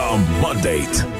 The Mandate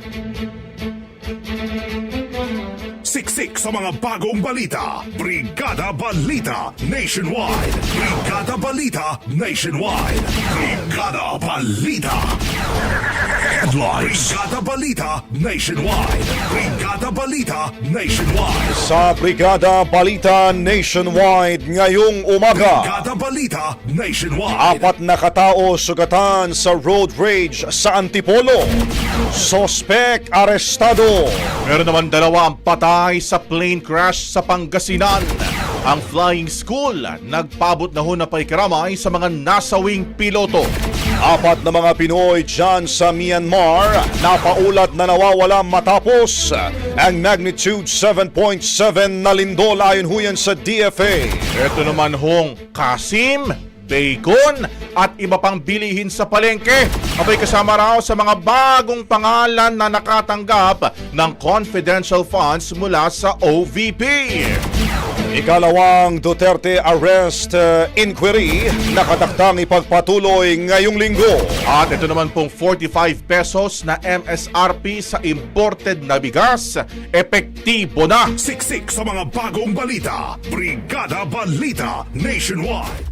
thank you sa mga bagong balita. Brigada Balita Nationwide. Brigada Balita Nationwide. Brigada Balita. Headlines. Brigada Balita Nationwide. Brigada Balita Nationwide. Sa Brigada Balita Nationwide ngayong umaga. Brigada Balita Nationwide. Apat na katao sugatan sa road rage sa Antipolo. Sospek arestado. Meron naman dalawa ang patay sa plane crash sa Pangasinan. Ang flying school nagpabot na ho na paikiramay sa mga nasawing piloto. Apat na mga Pinoy dyan sa Myanmar napaulat na nawawala matapos ang magnitude 7.7 na lindol ayon ho yan sa DFA. Ito naman hong Kasim, bacon at iba pang bilihin sa palengke. Abay kasama raw sa mga bagong pangalan na nakatanggap ng confidential funds mula sa OVP. Ikalawang Duterte arrest uh, inquiry nakataktang ipagpatuloy ngayong linggo. At ito naman pong 45 pesos na MSRP sa imported na bigas, epektibo na. Siksik sa mga bagong balita. Brigada Balita Nationwide.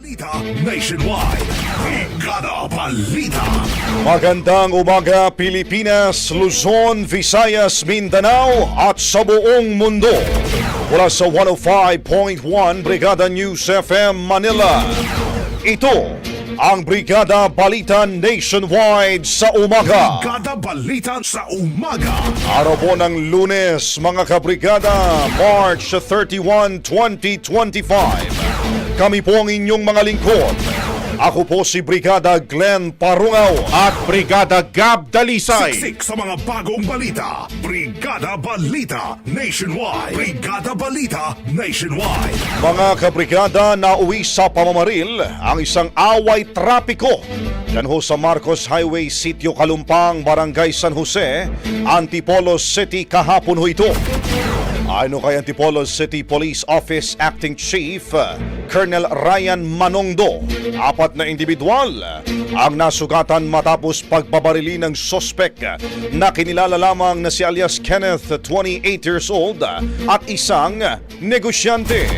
Balita Nationwide. Brigada Balita. Magandang umaga Pilipinas, Luzon, Visayas, Mindanao at sa buong mundo. Mula sa 105.1 Brigada News FM Manila. Ito ang Brigada Balita Nationwide sa umaga. Brigada Balita sa umaga. Araw po ng lunes, mga kabrigada, March 31, 2025. Kami po ang inyong mga lingkod. Ako po si Brigada Glenn Parungaw at Brigada Gab Dalisay. Siksik sa mga bagong balita. Brigada Balita Nationwide. Brigada Balita Nationwide. Mga kabrigada na uwi sa pamamaril ang isang away trapiko. Yan ho sa Marcos Highway, Sitio Kalumpang, Barangay San Jose, Antipolo City kahapon ho ito. Ayon kay Antipolo City Police Office Acting Chief Colonel Ryan Manongdo, apat na individual ang nasugatan matapos pagbabarili ng sospek na kinilala lamang na si alias Kenneth, 28 years old, at isang negosyante.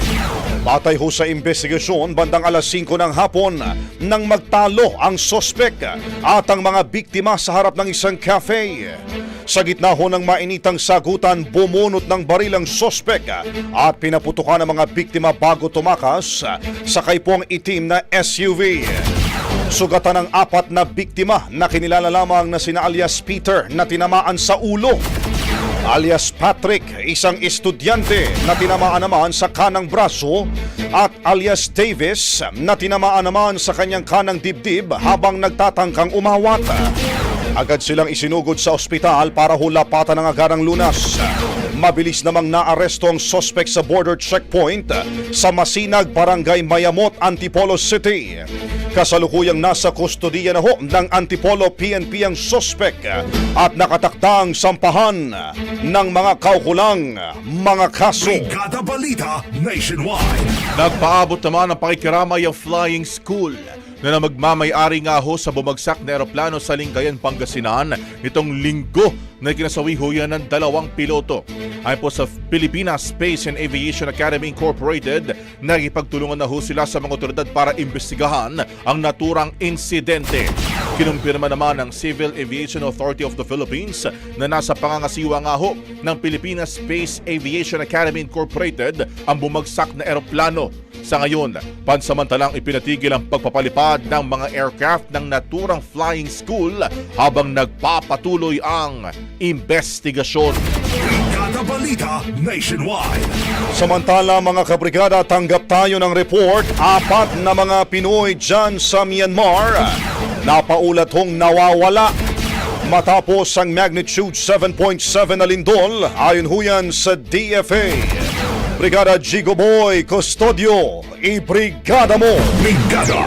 Batay ho sa investigasyon, bandang alas 5 ng hapon nang magtalo ang sospek at ang mga biktima sa harap ng isang cafe. Sa gitna ho ng mainitang sagutan, bumunot ng baril ang sospek at pinaputukan ang mga biktima bago tumakas sakay po ang itim na SUV. Sugatan ng apat na biktima na kinilala lamang na sina alias Peter na tinamaan sa ulo alias Patrick, isang estudyante na tinamaan naman sa kanang braso at alias Davis na tinamaan naman sa kanyang kanang dibdib habang nagtatangkang umawat. Agad silang isinugod sa ospital para hulapatan ng agarang lunas. Mabilis namang naaresto ang sospek sa border checkpoint sa Masinag, Barangay Mayamot, Antipolo City. Kasalukuyang nasa kustodiya na ho ng Antipolo PNP ang sospek at nakataktang sampahan ng mga kaukulang mga kaso. Brigada Balita Nationwide. Nagpaabot naman ang pakikiramay ang Flying School na magmamayari nga ho sa bumagsak na eroplano sa Lingayen, Pangasinan nitong linggo na yan ng dalawang piloto. Ayon po sa Pilipinas Space and Aviation Academy Incorporated, nagipagtulungan na ho sila sa mga otoridad para imbestigahan ang naturang insidente. Kinumpirma naman ng Civil Aviation Authority of the Philippines na nasa pangangasiwa nga ho ng Pilipinas Space Aviation Academy Incorporated ang bumagsak na eroplano. Sa ngayon, pansamantalang ipinatigil ang pagpapalipad ng mga aircraft ng naturang flying school habang nagpapatuloy ang investigasyon. Balita Nationwide. Samantala mga kabrigada, tanggap tayo ng report, apat na mga Pinoy dyan sa Myanmar napaulat hong nawawala matapos ang magnitude 7.7 na lindol ayon ho yan sa DFA. Brigada Jigo Boy Custodio, ibrigada mo! Brigada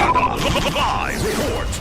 Live Report.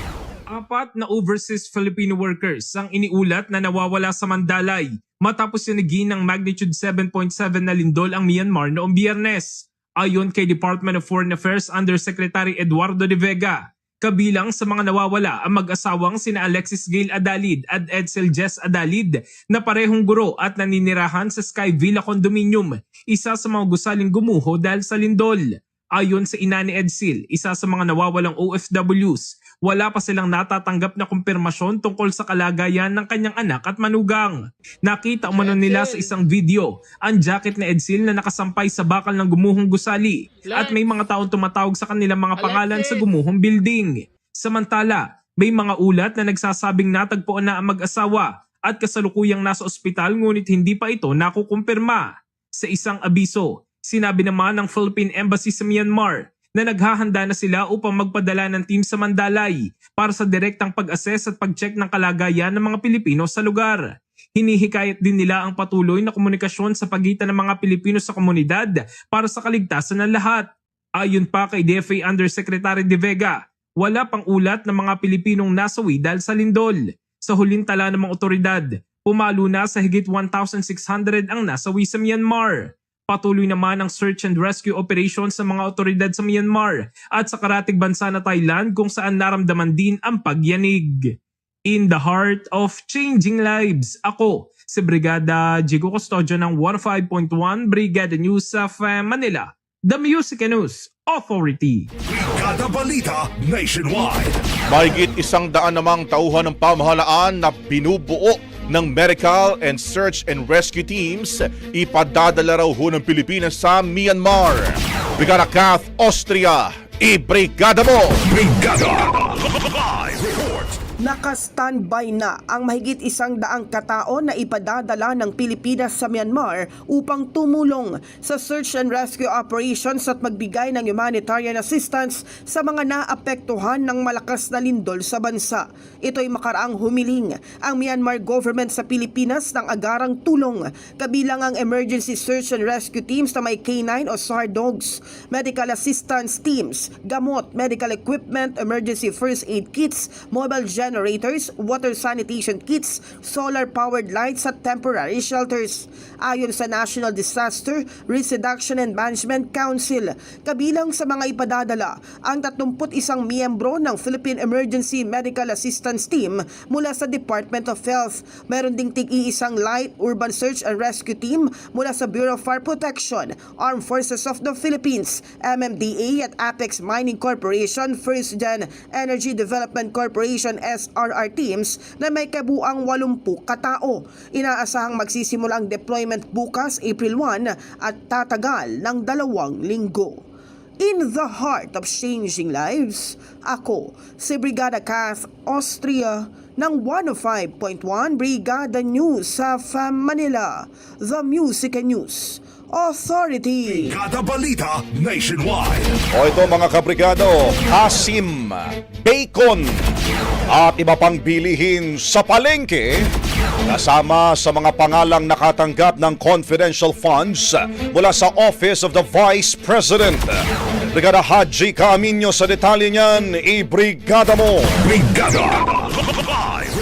Apat na overseas Filipino workers ang iniulat na nawawala sa Mandalay matapos sinigin ng magnitude 7.7 na lindol ang Myanmar noong biyernes. Ayon kay Department of Foreign Affairs Undersecretary Eduardo de Vega, Kabilang sa mga nawawala ang mag-asawang sina Alexis Gail Adalid at Edsel Jess Adalid na parehong guro at naninirahan sa Sky Villa Condominium, isa sa mga gusaling gumuho dahil sa lindol. Ayon sa ina ni Edsel, isa sa mga nawawalang OFWs, wala pa silang natatanggap na kumpirmasyon tungkol sa kalagayan ng kanyang anak at manugang. Nakita umano nila sa isang video ang jacket ni Edsel na nakasampay sa bakal ng gumuhong gusali at may mga taong tumatawag sa kanilang mga pangalan sa gumuhong building. Samantala, may mga ulat na nagsasabing natagpuan na ang mag-asawa at kasalukuyang nasa ospital ngunit hindi pa ito nakukumpirma. Sa isang abiso, sinabi naman ng Philippine Embassy sa Myanmar na naghahanda na sila upang magpadala ng team sa Mandalay para sa direktang pag-assess at pag-check ng kalagayan ng mga Pilipino sa lugar. Hinihikayat din nila ang patuloy na komunikasyon sa pagitan ng mga Pilipino sa komunidad para sa kaligtasan ng lahat. Ayon pa kay DFA Undersecretary De Vega, wala pang ulat ng mga Pilipinong nasawi dahil sa lindol. Sa huling tala ng mga otoridad, pumalo na sa higit 1,600 ang nasawi sa Myanmar. Patuloy naman ang search and rescue operations sa mga otoridad sa Myanmar at sa karatig bansa na Thailand kung saan naramdaman din ang pagyanig. In the heart of changing lives, ako si Brigada Jigo Custodio ng 105.1 Brigada News of Manila, The Music and News Authority. Brigada Balita Nationwide. Mahigit isang daan namang tauhan ng pamahalaan na binubuo ng medical and search and rescue teams ipadadala raw ho ng Pilipinas sa Myanmar. Brigada Kath Austria, i-brigada mo! Brigada Live. Naka-standby na ang mahigit isang daang katao na ipadadala ng Pilipinas sa Myanmar upang tumulong sa search and rescue operations at magbigay ng humanitarian assistance sa mga naapektuhan ng malakas na lindol sa bansa. Ito'y makaraang humiling ang Myanmar government sa Pilipinas ng agarang tulong kabilang ang emergency search and rescue teams na may K9 o SAR dogs, medical assistance teams, gamot, medical equipment, emergency first aid kits, mobile generators, water sanitation kits, solar-powered lights at temporary shelters. Ayon sa National Disaster Risk Reduction and Management Council, kabilang sa mga ipadadala ang 31 miyembro ng Philippine Emergency Medical Assistance Team mula sa Department of Health. Meron ding tig-iisang light urban search and rescue team mula sa Bureau of Fire Protection, Armed Forces of the Philippines, MMDA at Apex Mining Corporation, First Gen Energy Development Corporation SRR teams na may kabuang 80 katao. Inaasahang magsisimula ang deployment bukas April 1 at tatagal ng dalawang linggo. In the heart of changing lives, ako si Brigada Kath Austria ng 105.1 Brigada News sa Manila, The Music and News Authority. Brigada Balita Nationwide. O ito mga kabrigado, asim, bacon, at iba pang bilihin sa palengke kasama sa mga pangalang nakatanggap ng confidential funds mula sa Office of the Vice President. Brigada Haji Caaminyo sa detalye niyan, i-brigada mo! Brigada Live.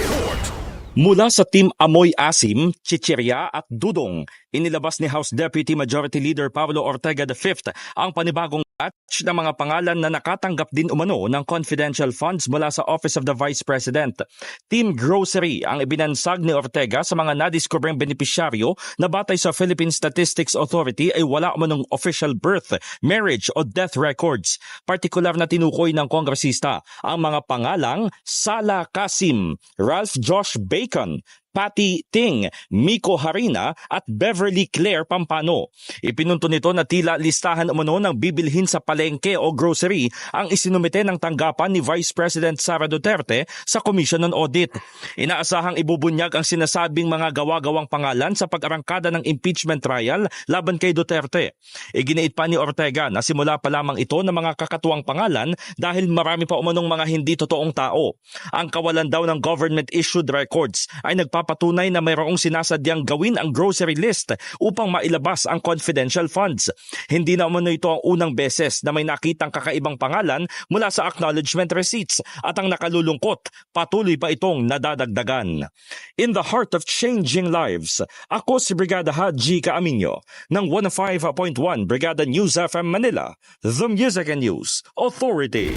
Mula sa Team Amoy Asim, Chichirya at Dudong, inilabas ni House Deputy Majority Leader Pablo Ortega V ang panibagong batch ng mga pangalan na nakatanggap din umano ng confidential funds mula sa Office of the Vice President. Team Grocery ang ibinansag ni Ortega sa mga nadiskubreng benepisyaryo na batay sa Philippine Statistics Authority ay wala umanong official birth, marriage o death records. Partikular na tinukoy ng kongresista ang mga pangalang Sala Kasim, Ralph Josh Bacon, Patty Ting, Miko Harina at Beverly Claire Pampano. Ipinunto nito na tila listahan umano ng bibilhin sa palengke o grocery ang isinumite ng tanggapan ni Vice President Sara Duterte sa Commission on Audit. Inaasahang ibubunyag ang sinasabing mga gawa-gawang pangalan sa pag-arangkada ng impeachment trial laban kay Duterte. Iginiit pa ni Ortega na simula pa lamang ito ng mga kakatuwang pangalan dahil marami pa umanong mga hindi totoong tao. Ang kawalan daw ng government-issued records ay nagpapatunay na mayroong sinasadyang gawin ang grocery list upang mailabas ang confidential funds. Hindi na umano ito ang unang beses na may nakitang kakaibang pangalan mula sa acknowledgement receipts at ang nakalulungkot, patuloy pa itong nadadagdagan. In the heart of changing lives, ako si Brigada Haji Caaminyo ng 105.1 Brigada News FM Manila, The Music and News Authority.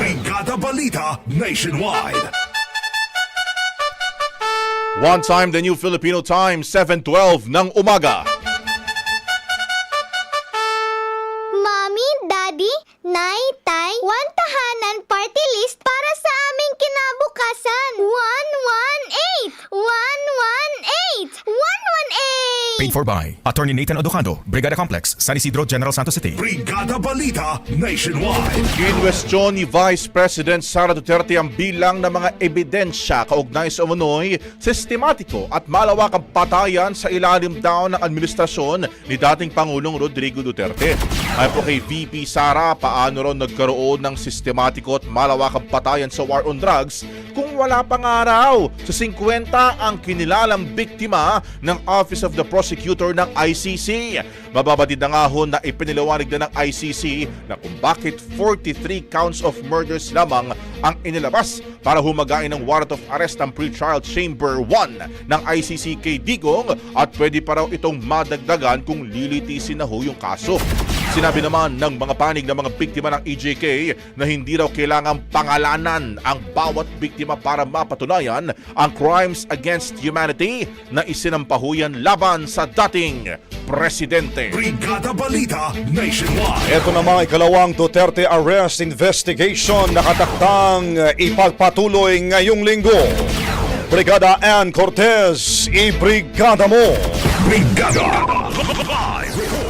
Brigada Balita Nationwide. One time, the new Filipino time, 7.12 ng umaga. Mommy, Daddy, Nay, Paid for by Attorney Nathan Odocando, Brigada Complex, San Isidro, General Santos City. Brigada Balita Nationwide. Kinwestiyon ni Vice President Sara Duterte ang bilang ng mga ebidensya kaugnay sa umunoy, sistematiko at malawakang patayan sa ilalim daw ng administrasyon ni dating Pangulong Rodrigo Duterte. Ay po kay VP Sara, paano ron nagkaroon ng sistematiko at malawakang patayan sa war on drugs kung wala pang araw. Sa 50 ang kinilalang biktima ng Office of the Prosecutor ng ICC. Mababatid na nga ho na ipiniliwanag na ng ICC na kung bakit 43 counts of murders lamang ang inilabas para humagain ng warrant of arrest ng pretrial chamber 1 ng ICC kay Digong at pwede pa raw itong madagdagan kung lilitisin na ho yung kaso. Sinabi naman ng mga panig ng mga biktima ng EJK na hindi raw kailangang pangalanan ang bawat biktima para mapatunayan ang crimes against humanity na isinampahuyan laban sa dating presidente. Brigada Balita Nationwide. Ito na mga ikalawang Duterte arrest investigation nakataktang ipagpatuloy ngayong linggo. Brigada Ann Cortez, ibrigada mo! Brigada Live.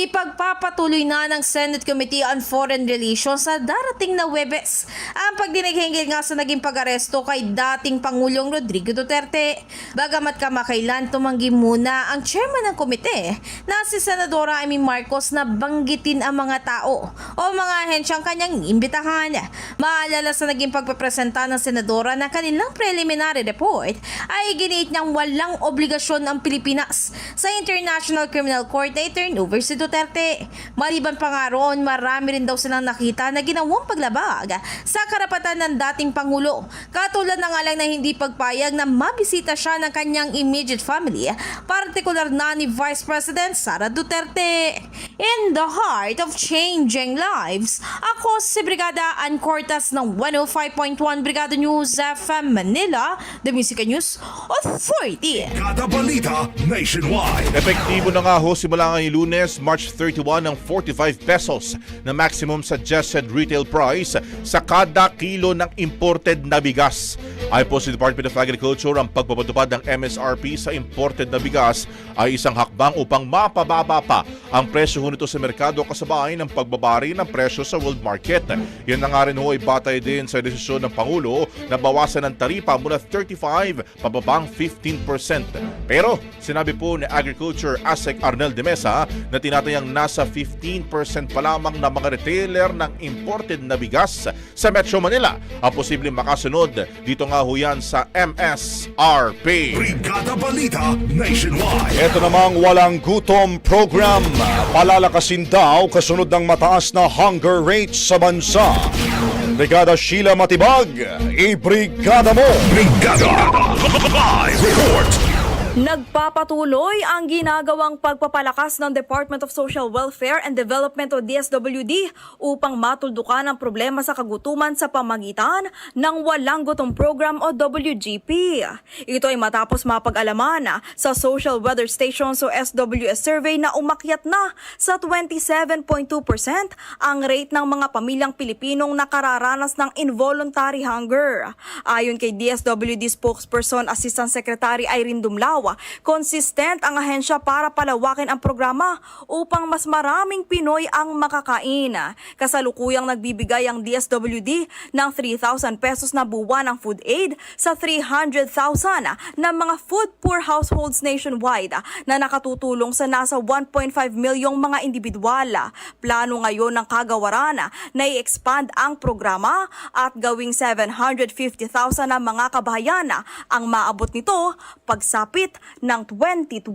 Ipagpapatuloy na ng Senate Committee on Foreign Relations sa darating na Webes ang pagdinighingil nga sa naging pag-aresto kay dating Pangulong Rodrigo Duterte. Bagamat kamakailan tumanggi muna ang chairman ng komite na si Senadora Amy Marcos na banggitin ang mga tao o mga ahensyang kanyang imbitahan. Maalala sa naging pagpapresenta ng Senadora ng kanilang preliminary report ay giniit niyang walang obligasyon ang Pilipinas sa International Criminal Court na i-turnover si Duterte. Maliban pa nga roon, marami rin daw silang nakita na ginawang paglabag sa karapatan ng dating Pangulo. Katulad na nga lang na hindi pagpayag na mabisita siya ng kanyang immediate family, partikular na ni Vice President Sara Duterte. In the heart of changing lives, ako si Brigada Ann Cortas ng 105.1 Brigada News FM Manila, The Music News Authority. Brigada Balita Nationwide. Epektibo na nga ho simula ngayong lunes, March 31 ng 45 pesos na maximum suggested retail price sa kada kilo ng imported na bigas. Ay po sa Department of Agriculture, ang pagpapatupad ng MSRP sa imported na bigas ay isang hakbang upang mapababa pa ang presyo nito sa merkado kasabay ng pagbabari ng presyo sa world market. Yan na nga rin ho ay batay din sa desisyon ng Pangulo na bawasan ng taripa mula 35 pababang 15%. Pero sinabi po ni Agriculture ASEC Arnel de Mesa na tinatayang nasa 15% pa lamang na mga retailer ng imported na bigas sa Metro Manila ang posibleng makasunod dito nga ho yan sa MSRP. Brigada Balita Nationwide. Ito namang walang gutom program. Palalakasin daw kasunod ng mataas na hunger rates sa bansa. Brigada Sheila Matibag, ibrigada mo! Brigada Live Report. Nagpapatuloy ang ginagawang pagpapalakas ng Department of Social Welfare and Development o DSWD upang matuldukan ang problema sa kagutuman sa pamagitan ng Walang Gutom Program o WGP. Ito ay matapos mapag-alaman sa Social Weather Stations o SWS survey na umakyat na sa 27.2% ang rate ng mga pamilyang Pilipinong nakararanas ng involuntary hunger. Ayon kay DSWD spokesperson Assistant Secretary Irene Dumlaw, consistent ang ahensya para palawakin ang programa upang mas maraming Pinoy ang makakain. Kasalukuyang nagbibigay ang DSWD ng 3,000 pesos na buwan ng food aid sa 300,000 na mga food poor households nationwide na nakatutulong sa nasa 1.5 milyong mga individual. Plano ngayon ng kagawaran na i-expand ang programa at gawing 750,000 na mga kabahayan ang maabot nito pagsapit ng 2027.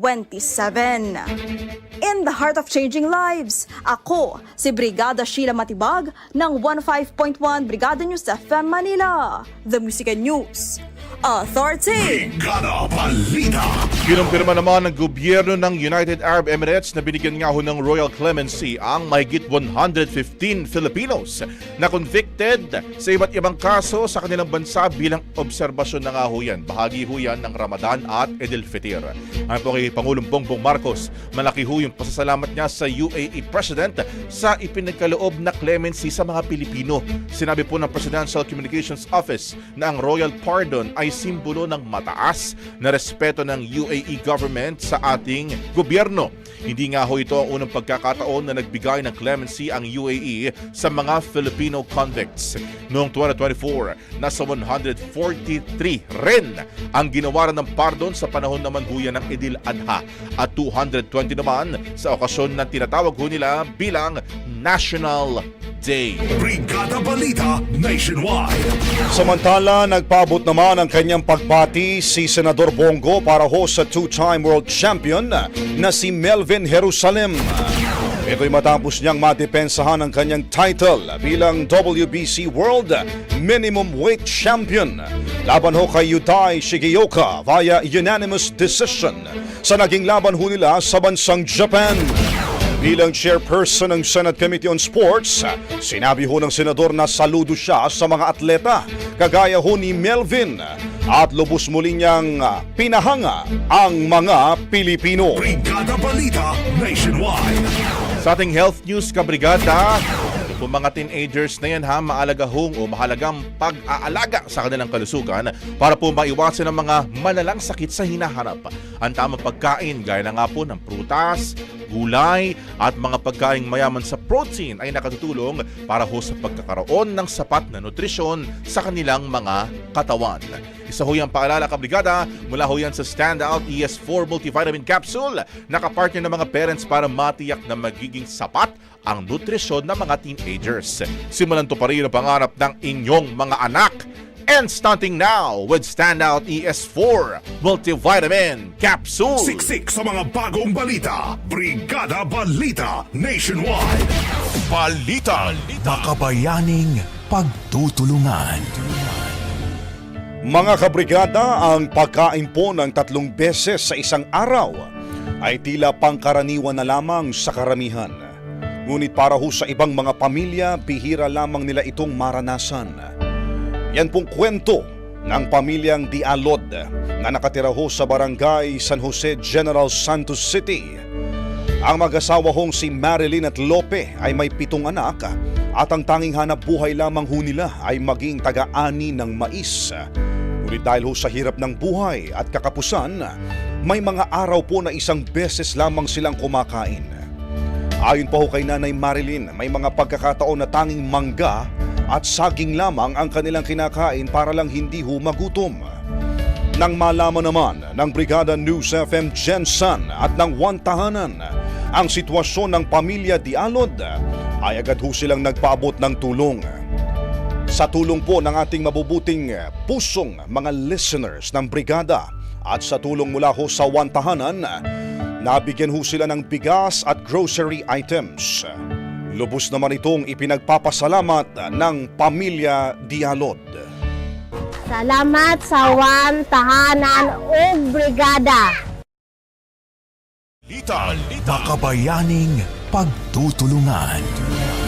In the heart of changing lives, ako si Brigada Sheila Matibag ng 15.1 Brigada News FM Manila, The Music and News Authority. Brigada Balita. Kinumpirma naman ng gobyerno ng United Arab Emirates na binigyan nga ho ng Royal Clemency ang mahigit 115 Filipinos na convicted sa iba't ibang kaso sa kanilang bansa bilang obserbasyon na nga ho yan. Bahagi ho yan ng Ramadan at Eid al-Fitr. Ang po kay Pangulong Bongbong Marcos, malaki ho yung pasasalamat niya sa UAE President sa ipinagkaloob na clemency sa mga Pilipino. Sinabi po ng Presidential Communications Office na ang Royal Pardon ay simbolo ng mataas na respeto ng UAE government sa ating gobyerno. Hindi nga ho ito ang unang pagkakataon na nagbigay ng clemency ang UAE sa mga Filipino convicts. Noong 2024, nasa 143 rin ang ginawaran ng pardon sa panahon naman ho yan ng Idil Adha at 220 naman sa okasyon ng tinatawag ho nila bilang National Day. Brigada Balita Nationwide. Samantala, nagpaabot naman ang kanyang pagbati si Senador Bongo para ho sa two-time world champion na si Melvin Jerusalem. Ito'y matapos niyang madepensahan ang kanyang title bilang WBC World Minimum Weight Champion laban ho kay Yutai Shigeoka via unanimous decision sa naging laban ho nila sa bansang Japan. Bilang chairperson ng Senate Committee on Sports, sinabi ho ng senador na saludo siya sa mga atleta kagaya ho ni Melvin at lubos muli niyang ah, pinahanga ang mga Pilipino. Brigada Balita Nationwide. Sa ating health news kabrigada, kung mga teenagers na yan ha, maalagahong o mahalagang pag-aalaga sa kanilang kalusugan para po maiwasan ang mga malalang sakit sa hinaharap. Ang tamang pagkain gaya na nga po ng prutas, gulay at mga pagkain mayaman sa protein ay nakatutulong para ho sa pagkakaroon ng sapat na nutrisyon sa kanilang mga katawan. Isa ho yung paalala kabrigada mula ho yan sa Standout ES4 Multivitamin Capsule. Nakapartner ng mga parents para matiyak na magiging sapat ang nutrisyon ng mga teenagers. Simulan to pa rin ang pangarap ng inyong mga anak. And stunting now with Standout ES4 Multivitamin Capsule. Siksik sa mga bagong balita. Brigada Balita Nationwide. Balita. Makabayaning pagtutulungan. Mga kabrigada, ang pagkain po ng tatlong beses sa isang araw ay tila pangkaraniwan na lamang sa karamihan. Ngunit para ho sa ibang mga pamilya, bihira lamang nila itong maranasan. Yan pong kwento ng pamilyang Dialod na nakatira ho sa barangay San Jose General Santos City. Ang mag-asawa hong si Marilyn at Lope ay may pitong anak at ang tanging hanap buhay lamang ho nila ay maging taga-ani ng mais. Ngunit dahil ho sa hirap ng buhay at kakapusan, may mga araw po na isang beses lamang silang kumakain. Ayon pa ho kay Nanay Marilyn, may mga pagkakataon na tanging mangga at saging lamang ang kanilang kinakain para lang hindi ho magutom. Nang malaman naman ng Brigada News FM Jensen at ng One Tahanan ang sitwasyon ng pamilya Dialod, ay agad ho silang nagpaabot ng tulong. Sa tulong po ng ating mabubuting pusong mga listeners ng Brigada at sa tulong mula ho sa One Tahanan, nabigyan ho sila ng bigas at grocery items. Lubos naman itong ipinagpapasalamat ng pamilya Dialod. Salamat sa Wan Tahanan o Brigada. Balita. Makabayaning pagtutulungan.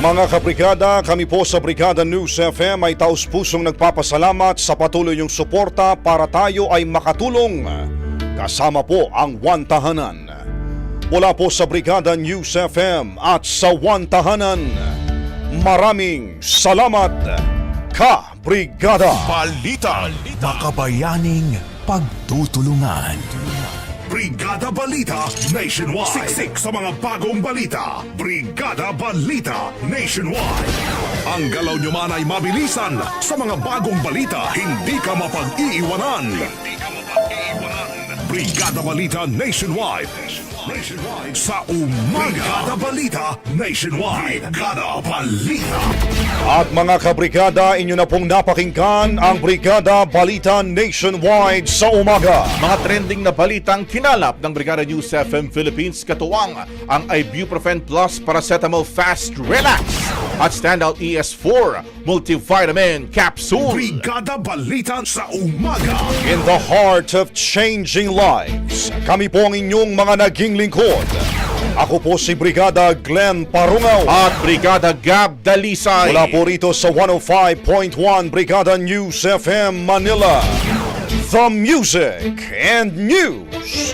Mga kabrigada, kami po sa Brigada News FM ay taus-pusong nagpapasalamat sa patuloy niyong suporta para tayo ay makatulong. Kasama po ang One Tahanan. Mula po sa Brigada News FM at sa One Tahanan, maraming salamat, ka-brigada! Balita. Makabayaning pagtutulungan. Brigada Balita Nationwide. Siksik sa mga bagong balita. Brigada Balita Nationwide. Ang galaw nyo man ay mabilisan. Sa mga bagong balita, hindi ka mapag-iiwanan. Hindi ka mapag-iiwanan. Brigada Balita Nationwide. Nationwide. Sa umaga. Brigada Balita Nationwide. Brigada Balita. At mga kabrigada, inyo na pong napakinggan ang Brigada Balita Nationwide sa umaga. Mga trending na balitang kinalap ng Brigada News FM Philippines katuwang ang Ibuprofen Plus Paracetamol Fast Relax at Standout ES4 Multivitamin Capsule. Brigada Balita sa umaga. In the heart of changing lives, kami po ang inyong mga naging lingkod. Ako po si Brigada Glenn Parungaw. At Brigada Gab Dalisay. Mula po rito sa 105.1 Brigada News FM Manila. The Music and News